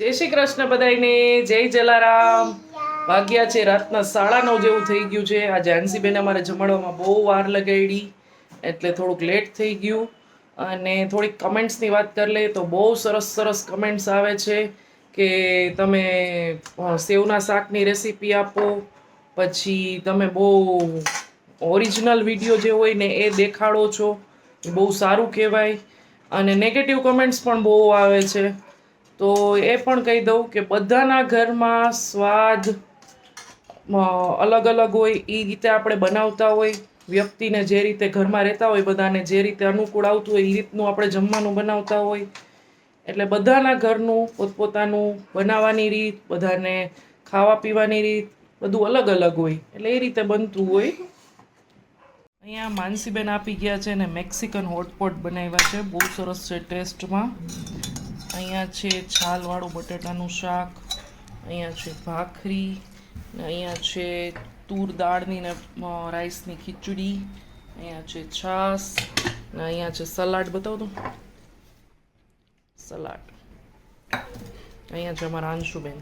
જય શ્રી કૃષ્ણ બધાયને જય જલારામ. વાગ્યા છે રાતના સાડા નવ જેવું થઈ ગયું છે. આ જાનસીબેન અમારે જમાડવામાં બહુ વાર લગાડી એટલે થોડુંક લેટ થઈ ગયું. અને થોડીક કમેન્ટ્સની વાત કરી લઈએ તો બહુ સરસ સરસ કમેન્ટ્સ આવે છે કે તમે સેવના શાકની રેસીપી આપો પછી તમે બહુ ઓરિજિનલ વીડિયો જે હોય ને એ દેખાડો છો. બહુ સારું કહેવાય. અને નેગેટિવ કમેન્ટ્સ પણ બહુ આવે છે. તો એ પણ કહી દઉં કે બધાના ઘરમાં સ્વાદ અલગ અલગ હોય એ રીતે આપણે બનાવતા હોય, વ્યક્તિને જે રીતે ઘરમાં રહેતા હોય, બધાને જે રીતે અનુકૂળ આવતું હોય એ રીતનું આપણે જમવાનું બનાવતા હોય. એટલે બધાના ઘરનું પોતપોતાનું બનાવવાની રીત, બધાને ખાવા પીવાની રીત, બધું અલગ અલગ હોય. એટલે એ રીતે બનતું હોય. અહીંયા માનસીબેન આપી ગયા છે ને મેક્સિકન હોટપોટ બનાવ્યા છે. બહુ સરસ છે ટેસ્ટમાં. અહીંયા છે છાલવાળું બટેટાનું શાક, અહીંયા છે ભાખરી અહીંયા છે તૂર દાળની ને રાઈસની ખીચડી, અહીંયા છે છાસ, ને અહીંયા છે સલાડ. બતાવો તો. સલાડ. અહીંયા છે અમારા અંશુબેન.